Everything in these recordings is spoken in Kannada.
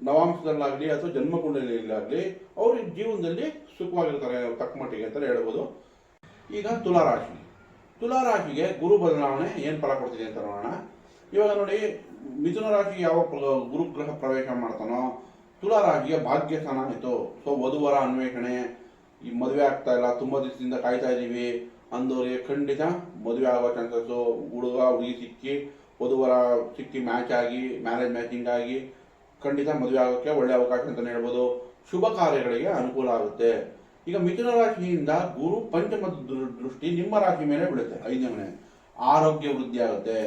ನವಾಂಶದಲ್ಲಾಗಲಿ ಅಥವಾ ಜನ್ಮಕುಂಡಲಿಯಲ್ಲಾಗಲಿ ಅವರು ಜೀವನದಲ್ಲಿ ಸುಖವಾಗಿರ್ತಾರೆ ತಕ್ಕ ಮಟ್ಟಿಗೆ ಅಂತ ಹೇಳ್ಬೋದು. ಈಗ ತುಲಾರಾಶಿ. ತುಲಾರಾಶಿಗೆ ಗುರು ಬದಲಾವಣೆ ಏನು ಫಲ ಕೊಡ್ತಿದೆ ಅಂತ ನೋಡೋಣ. ಇವಾಗ ನೋಡಿ, ಮಿಥುನ ರಾಶಿಗೆ ಯಾವ ಗುರುಗ್ರಹ ಪ್ರವೇಶ ಮಾಡ್ತಾನೋ ತುಲಾ ರಾಶಿಗೆ ಭಾಗ್ಯ ಸ್ಥಾನ ಆಯಿತು. ಸೊ ವಧುವರ ಅನ್ವೇಷಣೆ, ಈ ಮದುವೆ ಆಗ್ತಾ ಇಲ್ಲ, ತುಂಬ ದಿವಸದಿಂದ ಕಾಯ್ತಾ ಇದ್ದೀವಿ ಅಂದವರಿಗೆ ಖಂಡಿತ ಮದುವೆ ಆಗೋ ಚಾನ್ಸಸ್ಸು ಹುಡುಗ, ಹುಡುಗಿ ಸಿಕ್ಕಿ, ವಧುವರ ಸಿಕ್ಕಿ ಮ್ಯಾಚ್ ಆಗಿ ಮ್ಯಾರೇಜ್ ಮ್ಯಾಚಿಂಗ್ ಆಗಿ ಖಂಡಿತ ಮದುವೆ ಆಗೋಕ್ಕೆ ಒಳ್ಳೆ ಅವಕಾಶ ಅಂತಲೇ ಹೇಳ್ಬೋದು. ಶುಭ ಕಾರ್ಯಗಳಿಗೆ ಅನುಕೂಲ ಆಗುತ್ತೆ. ಈಗ ಮಿಥುನ ರಾಶಿಯಿಂದ ಗುರು ಪಂಚಮ ದೃಷ್ಟಿ ನಿಮ್ಮ ರಾಶಿ ಮೇಲೆ ಬೀಳುತ್ತೆ. ಐದನೇ ಮನೆ. ಆರೋಗ್ಯ ವೃದ್ಧಿ ಆಗುತ್ತೆ.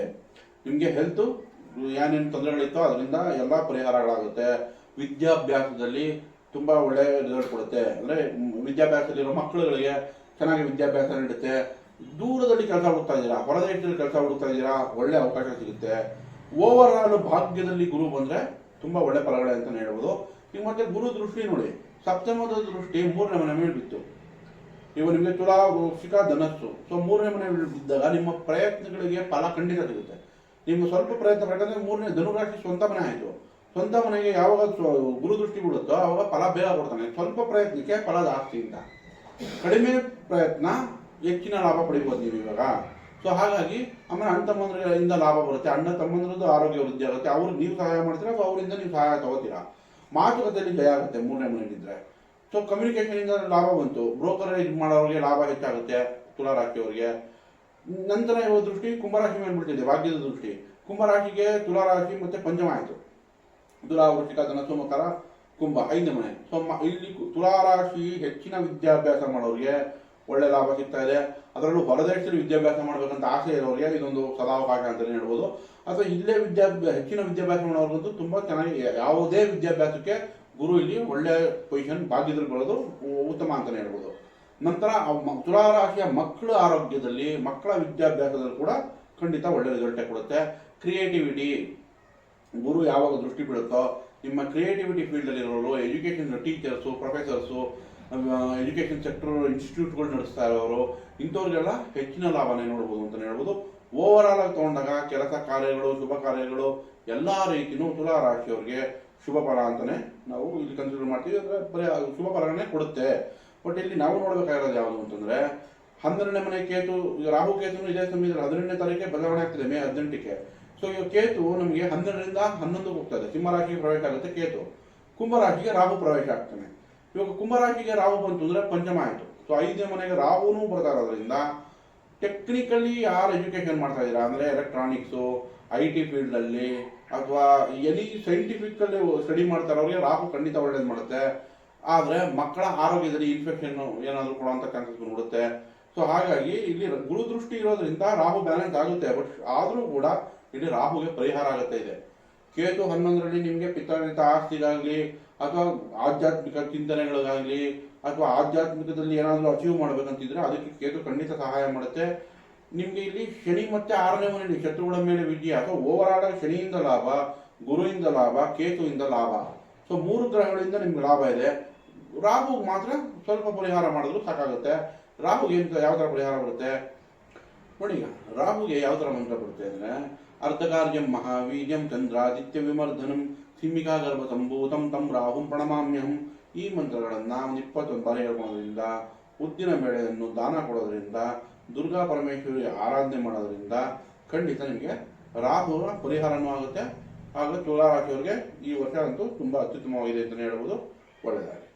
ನಿಮಗೆ ಹೆಲ್ತ್ ಏನೇನು ತೊಂದರೆಗಳಿತ್ತೋ ಅದರಿಂದ ಎಲ್ಲ ಪರಿಹಾರಗಳಾಗುತ್ತೆ. ವಿದ್ಯಾಭ್ಯಾಸದಲ್ಲಿ ತುಂಬ ಒಳ್ಳೆ ರಿಸಲ್ಟ್ ಕೊಡುತ್ತೆ. ಅಂದರೆ ವಿದ್ಯಾಭ್ಯಾಸದಲ್ಲಿರೋ ಮಕ್ಕಳುಗಳಿಗೆ ಚೆನ್ನಾಗಿ ವಿದ್ಯಾಭ್ಯಾಸ ನೀಡುತ್ತೆ. ದೂರದಲ್ಲಿ ಕೆಲಸ ಹುಡುಕ್ತಾ ಇದ್ದೀರಾ? ಹೊರದೇಶದಲ್ಲಿ ಕೆಲಸ ಹುಡುಕ್ತಾ ಇದ್ದೀರಾ? ಒಳ್ಳೆ ಅವಕಾಶ ಸಿಗುತ್ತೆ. ಓವರ್ ಆಲ್ ಭಾಗ್ಯದಲ್ಲಿ ಗುರು ಬಂದ್ರೆ ತುಂಬಾ ಒಳ್ಳೆ ಫಲಗಳೇ ಅಂತಾನೆ ಹೇಳ್ಬೋದು. ಈಗ ಮತ್ತೆ ಗುರು ದೃಷ್ಟಿ ನೋಡಿ. ಸಪ್ತಮದ ದೃಷ್ಟಿ ಮೂರನೇ ಮನೆ ಮೇಲೆ ಬಿತ್ತು. ಇವಾಗ ನಿಮಗೆ ತುಲಾ ವೃಕ್ಷಿಕ ಧನಸ್ಸು. ಸೊ ಮೂರನೇ ಮನೆ ಬಿದ್ದಾಗ ನಿಮ್ಮ ಪ್ರಯತ್ನಗಳಿಗೆ ಫಲ ಖಂಡಿತ ಸಿಗುತ್ತೆ. ನಿಮ್ಮ ಸ್ವಲ್ಪ ಪ್ರಯತ್ನ ಯಾಕಂದ್ರೆ ಮೂರನೇ ಧನುರಾಶಿ ಸ್ವಂತ ಮನೆ ಆಯಿತು. ಸ್ವಂತ ಮನೆಗೆ ಯಾವಾಗ ಗುರು ದೃಷ್ಟಿ ಬಿಡುತ್ತೋ ಅವಾಗ ಫಲ ಬೇಗ ಕೊಡ್ತಾನೆ. ಸ್ವಲ್ಪ ಪ್ರಯತ್ನಕ್ಕೆ ಫಲ ಜಾಸ್ತಿ ಅಂತ. ಕಡಿಮೆ ಪ್ರಯತ್ನ, ಹೆಚ್ಚಿನ ಲಾಭ ಪಡಿಬೋದು ನೀವು ಇವಾಗ. ಸೊ ಹಾಗಾಗಿ ಆಮೇಲೆ ಅಣ್ಣ ತಮ್ಮಂದ್ರಿಂದ ಲಾಭ ಬರುತ್ತೆ. ಅಣ್ಣ ತಮ್ಮಂದ್ರದ್ದು ಆರೋಗ್ಯ ವೃದ್ಧಿ ಆಗುತ್ತೆ. ಅವ್ರಿಗೆ ನೀವು ಸಹಾಯ ಮಾಡ್ತೀರಾ ಅಥವಾ ಅವರಿಂದ ನೀವು ಸಹಾಯ ತಗೋತೀರಾ? ಮಾತುಕತೆಯಲ್ಲಿ ಜಯ ಆಗುತ್ತೆ, ಮೂರನೇ ಮನೆಯಲ್ಲಿದ್ದರೆ ಸೊ ಕಮ್ಯುನಿಕೇಷನಿಂದ ಲಾಭ ಬಂತು. ಬ್ರೋಕರೇಜ್ ಮಾಡೋರಿಗೆ ಲಾಭ ಹೆಚ್ಚಾಗುತ್ತೆ ತುಲಾ ರಾಶಿಯವರಿಗೆ ನಂತರ ಇವ ದೃಷ್ಟಿ ಕುಂಭರಾಶಿ ಮೇಲೆ ಬಿಡ್ತಿದೆ, ಭಾಗ್ಯದ ದೃಷ್ಟಿ. ಕುಂಭರಾಶಿಗೆ ತುಲಾ ರಾಶಿ ಮತ್ತೆ ಪಂಚಮ ಆಯಿತು. ತುಲಾ ವೃಶ್ಚಿಕ ಧನ ಕುಂಭ, ಐದನೇ ಮನೆ. ಸೊ ಇಲ್ಲಿ ತುಲಾರಾಶಿ ತುಲಾ ರಾಶಿ ಹೆಚ್ಚಿನ ವಿದ್ಯಾಭ್ಯಾಸ ಮಾಡೋರಿಗೆ ಒಳ್ಳೆ ಲಾಭ ಸಿಗ್ತಾ ಇದೆ. ಅದರಲ್ಲೂ ಹೊರದೇಶದಲ್ಲಿ ವಿದ್ಯಾಭ್ಯಾಸ ಮಾಡಬೇಕಂತ ಆಸೆ ಇರೋರಿಗೆ ಇದೊಂದು ಸದಾವಕಾಶ ಅಂತಲೇ ಹೇಳ್ಬೋದು. ಅಥವಾ ಇಲ್ಲೇ ವಿದ್ಯಾಭ್ಯಾಸ ಹೆಚ್ಚಿನ ವಿದ್ಯಾಭ್ಯಾಸ ಮಾಡೋರ್ಗಂತೂ ತುಂಬ ಚೆನ್ನಾಗಿ ಯಾವುದೇ ವಿದ್ಯಾಭ್ಯಾಸಕ್ಕೆ ಗುರು ಇಲ್ಲಿ ಒಳ್ಳೆ ಪೊಸಿಷನ್ ಭಾಗ್ಯದಲ್ಲಿ ಬರೋದು ಉತ್ತಮ ಅಂತಲೇ ಹೇಳ್ಬೋದು. ನಂತರ ತುಲಾರಾಶಿಯ ತುಲಾ ರಾಶಿಯ ಮಕ್ಕಳ ಆರೋಗ್ಯದಲ್ಲಿ, ಮಕ್ಕಳ ವಿದ್ಯಾಭ್ಯಾಸದಲ್ಲಿ ಕೂಡ ಖಂಡಿತ ಒಳ್ಳೆ ರಿಸಲ್ಟೇ ಕೊಡುತ್ತೆ. ಕ್ರಿಯೇಟಿವಿಟಿ ಗುರು ಯಾವಾಗ ದೃಷ್ಟಿ ಬೀಳುತ್ತೋ, ನಿಮ್ಮ creativity ಫೀಲ್ಡಲ್ಲಿರೋರು education teachers professors education sector ಇನ್ಸ್ಟಿಟ್ಯೂಟ್ಗಳು ನಡೆಸ್ತಾ ಇರೋರು, ಇಂಥವ್ರಿಗೆಲ್ಲ ಹೆಚ್ಚಿನ ಲಾಭನೇ ನೋಡ್ಬೋದು ಅಂತಲೇ ಹೇಳ್ಬೋದು. ಓವರ್ ಆಲ್ ಆಗಿ ತಗೊಂಡಾಗ ಕೆಲಸ ಕಾರ್ಯಗಳು, ಶುಭ ಕಾರ್ಯಗಳು ಎಲ್ಲ ರೀತಿಯೂ ತುಲಾ ರಾಶಿಯವ್ರಿಗೆ ಶುಭ ಫಲ ಅಂತಲೇ ನಾವು ಇಲ್ಲಿ ಕನ್ಸಿಡರ್ ಮಾಡ್ತೀವಿ. ಅಂದರೆ ಬರೀ ಶುಭ ಫಲನೇ ಕೊಡುತ್ತೆ. ಬಟ್ ಇಲ್ಲಿ ನಾವು ನೋಡಬೇಕಾಗಿರೋದು ಯಾವುದು ಅಂತಂದರೆ, ಹನ್ನೆರಡನೇ ಮನೆ ಕೇತು, ರಾಹು ಕೇತು ಇದೇ ಸಮಯದಲ್ಲಿ ಹದಿನೆಂಟನೇ ತಾರೀಕಿಗೆ ಬದಲಾವಣೆ ಆಗ್ತದೆ, ಮೇ ಹದಿನೆಂಟಕ್ಕೆ. ಸೊ ಈಗ ಕೇತು ನಮಗೆ ಹನ್ನೆರಡರಿಂದ ಹನ್ನೊಂದು ಹೋಗ್ತದೆ ಸಿಂಹರಾಶಿಗೆ ಪ್ರವೇಶ ಆಗುತ್ತೆ ಕೇತು. ಕುಂಭರಾಶಿಗೆ ರಾಹು ಪ್ರವೇಶ ಆಗ್ತಾನೆ. ಇವಾಗ ಕುಂಭರಾಶಿಗೆ ರಾಹು ಬಂತು ಅಂದ್ರೆ ಪಂಚಮ ಆಯಿತು. ಸೊ ಐದನೇ ಮನೆಗೆ ರಾಹುನು ಬರ್ತಾ ಇರೋದ್ರಿಂದ ಟೆಕ್ನಿಕಲಿ ಯಾರು ಎಜುಕೇಶನ್ ಮಾಡ್ತಾ ಇದ್ದೀರಾ? ಅಂದರೆ ಎಲೆಕ್ಟ್ರಾನಿಕ್ಸು ಐ ಟಿ ಫೀಲ್ಡಲ್ಲಿ ಅಥವಾ ಎನಿ ಸೈಂಟಿಫಿಕಲ್ಲಿ ಸ್ಟಡಿ ಮಾಡ್ತಾರವ್ರಿಗೆ ರಾಹು ಖಂಡಿತ ಒಳ್ಳೇದು ಮಾಡುತ್ತೆ. ಆದರೆ ಮಕ್ಕಳ ಆರೋಗ್ಯದಲ್ಲಿ ಇನ್ಫೆಕ್ಷನ್ ಏನಾದರೂ ಕೊಡುವಂಥ ಚಾನ್ಸಸ್ ನೋಡುತ್ತೆ ಸೊ ಹಾಗಾಗಿ ಇಲ್ಲಿ ಗುರು ದೃಷ್ಟಿ ಇರೋದ್ರಿಂದ ರಾಹು ಬ್ಯಾಲೆನ್ಸ್ ಆಗುತ್ತೆ. ಬಟ್ ಆದರೂ ಕೂಡ ಇಲ್ಲಿ ರಾಹುಗೆ ಪರಿಹಾರ ಆಗುತ್ತೆ ಇದೆ. ಕೇತು ಹನ್ನೊಂದರಲ್ಲಿ ನಿಮಗೆ ಪಿತಾರಿತ ಆಸ್ತಿಗಾಗಲಿ ಅಥವಾ ಆಧ್ಯಾತ್ಮಿಕ ಚಿಂತನೆಗಳಿಗಾಗಲಿ ಅಥವಾ ಆಧ್ಯಾತ್ಮಿಕದಲ್ಲಿ ಏನಾದರೂ ಅಚೀವ್ ಮಾಡ್ಬೇಕಂತಿದ್ರೆ ಅದಕ್ಕೆ ಕೇತು ಖಂಡಿತ ಸಹಾಯ ಮಾಡುತ್ತೆ. ನಿಮಗೆ ಇಲ್ಲಿ ಶನಿ ಮತ್ತೆ ಆರನೇ ಮನೆಯಲ್ಲಿ ಶತ್ರುಗಳ ಮೇಲೆ ವಿಜಯ, ಅಥವಾ ಓವರ್ ಆಲ್ ಶನಿಯಿಂದ ಲಾಭ ಗುರುವಿಂದ ಲಾಭ, ಕೇತುವಿಂದ ಲಾಭ. ಸೊ ಮೂರು ಗ್ರಹಗಳಿಂದ ನಿಮ್ಗೆ ಲಾಭ ಇದೆ. ರಾಹು ಮಾತ್ರ ಸ್ವಲ್ಪ ಪರಿಹಾರ ಮಾಡಿದ್ರು ಸಾಕಾಗುತ್ತೆ. ರಾಹುಗೆ ಯಾವ ಥರ ಪರಿಹಾರ ಬರುತ್ತೆ? ನೋಡಿ ರಾಹುಗೆ ಯಾವ ಥರ ಮಂತ್ರ ಬರುತ್ತೆ ಅಂದರೆ ಅರ್ಧಕಾರ್ಯಂ ಮಹಾವೀರ್ಯಂ ಚಂದ್ರಾದಿತ್ಯ ವಿಮರ್ಧನಂ. ಸಿಂಹಿಕಾ ಗರ್ಭ ಸಂಭೂತಂ ತಂ ರಾಹುಂ ಪ್ರಣಮಾಮ್ಯಹಂ. ಈ ಮಂತ್ರಗಳನ್ನು ಒಂದು ಇಪ್ಪತ್ತೊಂದು ಬಾರಿ ಉದ್ದಿನ ಬೆಳೆಯನ್ನು ದಾನ ಕೊಡೋದ್ರಿಂದ, ದುರ್ಗಾ ಪರಮೇಶ್ವರಿ ಆರಾಧನೆ ಮಾಡೋದ್ರಿಂದ ಖಂಡಿತ ನಿಮಗೆ ರಾಹುರ ಪರಿಹಾರನೂ ಆಗುತ್ತೆ. ಹಾಗೂ ತುಲಾ ರಾಶಿಯವರಿಗೆ ಈ ವರ್ಷ ಅಂತೂ ತುಂಬ ಅತ್ಯುತ್ತಮವಾಗಿದೆ ಅಂತಲೇ ಹೇಳ್ಬೋದು. ಒಳ್ಳೆಯದಾಗಿ